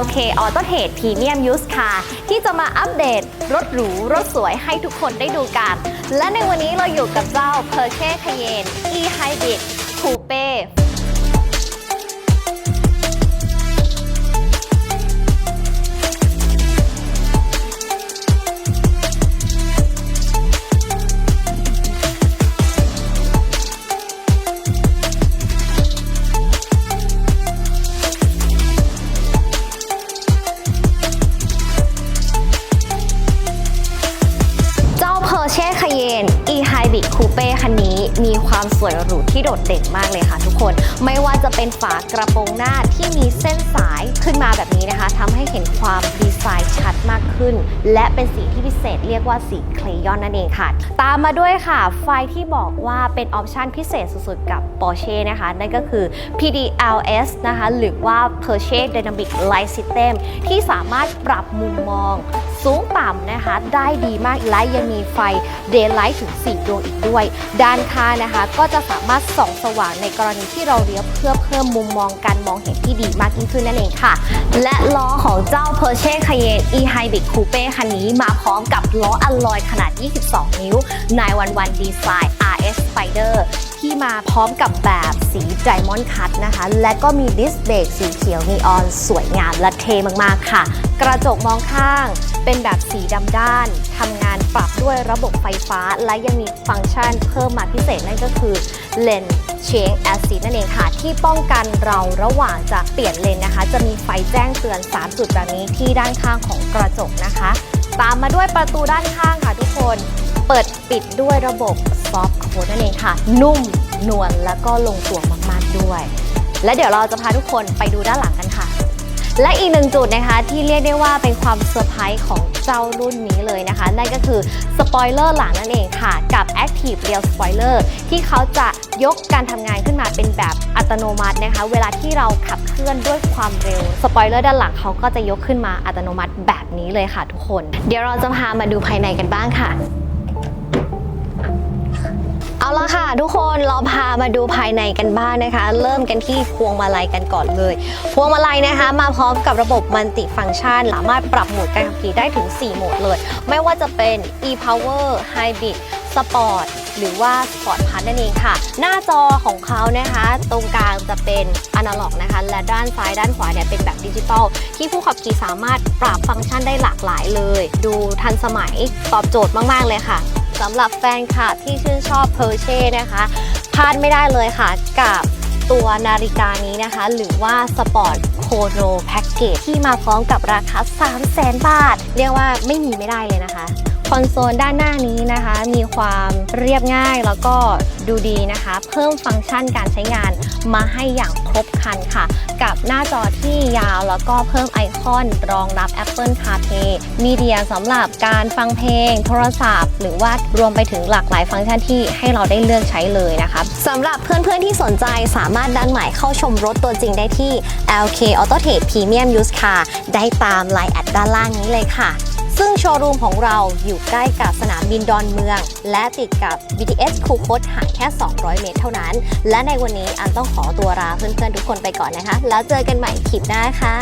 LK Auto Trade Premium Used Car ที่จะมาอัปเดตรถหรู รถสวยให้ทุกคนได้ดูกัน และในวันนี้เราอยู่กับเจ้า p e r s c h e Cayenne E Hybrid Coupe E Hybrid Coupe คันนี้มีความสวยหรูที่โดดเด่นมากเลยค่ะทุกคน ไม่ว่าจะเป็นฝากระโปรงหน้าที่มีเส้นสายขึ้นมาแบบนี้นะคะทำให้เห็นความดีไซน์ชัดมากขึ้น และเป็นสีที่พิเศษเรียกว่าสีเคลยอนนั่นเองค่ะ ตามมาด้วยค่ะ ไฟที่บอกว่าเป็นออปชันพิเศษสุดๆ กับ Porsche นะคะ นั่นก็คือ PDLS นะคะ หรือว่า Porsche Dynamic Light System ที่สามารถปรับมุมมอง สูงต่ำนะคะ ได้ดีมากและยังมีไฟ Daylight ถึง 4 ดวงอีกด้วย ด้านข้างนะคะก็จะสามารถส่องสว่างในกรณีที่เราเลี้ยวเพื่อเพิ่มมุมมองการมองเห็นที่ดีมากยิ่งขึ้นนั่นเองค่ะ และล้อของเจ้า Porsche Cayenne E Hybrid Coupe คันนี้มาพร้อมกับล้ออัลลอยขนาด 22 นิ้ว 911 Design RS Spider ที่มาพร้อมกับแบบสี Diamond Cut นะคะ และก็มีดิสเบรกสีเขียวนีออนสวยงามและเท่มาก ๆ ค่ะ กระจกมองข้าง เป็นแบบสีดำด้านทำงานปรับด้วยระบบไฟฟ้า และยังมีฟังก์ชันเพิ่มมาพิเศษนั่นก็คือเลน Change Assist นั่นเองค่ะ ที่ป้องกันเราระหว่างจะเปลี่ยนเลนนะคะ จะมีไฟแจ้งเตือน 3 จุดแบบนี้ที่ด้านข้างของกระจกนะคะ ตามมาด้วยประตูด้านข้างค่ะทุกคนเปิดปิดด้วยระบบ Soft Code นั่นเองค่ะ นุ่มนวลแล้วก็ลงตัวมาก ๆ ด้วย และเดี๋ยวเราจะพาทุกคนไปดูด้านหลังกันค่ะ และอีกหนึ่งจุดนะคะที่เรียกได้ว่าเป็นความเซอร์ไพรส์ของเจ้ารุ่นนี้เลยนะคะนั่นก็คือสปอยเลอร์หลังนั่นเองค่ะ กับ Active Real Spoiler ที่เขาจะยกการทำงานขึ้นมาเป็นแบบอัตโนมัตินะคะ เวลาที่เราขับเคลื่อนด้วยความเร็วสปอยเลอร์ด้านหลังเขาก็จะยกขึ้นมาอัตโนมัติแบบนี้เลยค่ะทุกคน เดี๋ยวเราจะพามาดูภายในกันบ้างค่ะ ละค่ะ ทุกคนเราพามาดูภายในกันบ้างนะคะ เริ่มกันที่พวงมาลัยกันก่อนเลย พวงมาลัยนะคะ มาพร้อมกับระบบมัลติฟังก์ชันสามารถปรับโหมดการขับขี่ได้ถึง 4 โหมดเลย ไม่ว่าจะเป็น e-power hybrid sport หรือว่า sport plus นั่นเองค่ะ หน้าจอของเขานะคะ ตรงกลางจะเป็นอนาล็อกนะคะ และด้านซ้ายด้านขวาเนี่ยเป็นแบบดิจิตอลที่ผู้ขับขี่สามารถปรับฟังก์ชันได้หลากหลายเลย ดูทันสมัยตอบโจทย์มาก ๆ เลยค่ะ สำหรับแฟนค่ะที่ชื่นชอบเพอร์เช่นะคะพลาดไม่ได้เลยค่ะกับตัวนาฬิกานี้นะคะ หรือว่าสปอร์ตโคโนแพ็กเกจที่มาพร้อมกับราคา 3 0 0 0 0 0 บาท เรียกว่าไม่มีไม่ได้เลยนะคะ คอนโซลด้านหน้านี้นะคะ มีความเรียบง่ายแล้วก็ดูดีนะคะ เพิ่มฟังก์ชันการใช้งานมาให้อย่างครบครันค่ะ กับหน้าจอที่ยาวแล้วก็เพิ่มไอคอนรองรับ Apple CarPlay มีเดียสำหรับการฟังเพลง โทรศัพท์ หรือว่ารวมไปถึงหลากหลายฟังก์ชันที่ให้เราได้เลือกใช้เลยนะคะสำหรับเพื่อนๆที่สนใจสามารถดันหมายเข้าชมรถตัวจริงได้ที่ LK Auto Trade Premium Used Car ได้ตามไลน์แอดด้านล่างนี้เลยค่ะ ซึ่งโชว์รูมของเราอยู่ใกล้กับสนามบินดอนเมือง และติดกับ BTS คูคตห่างแค่ 200 เมตรเท่านั้น และในวันนี้อันต้องขอตัวลาเพื่อนๆทุกคนไปก่อนนะคะ แล้วเจอกันใหม่คลิปหน้าค่ะ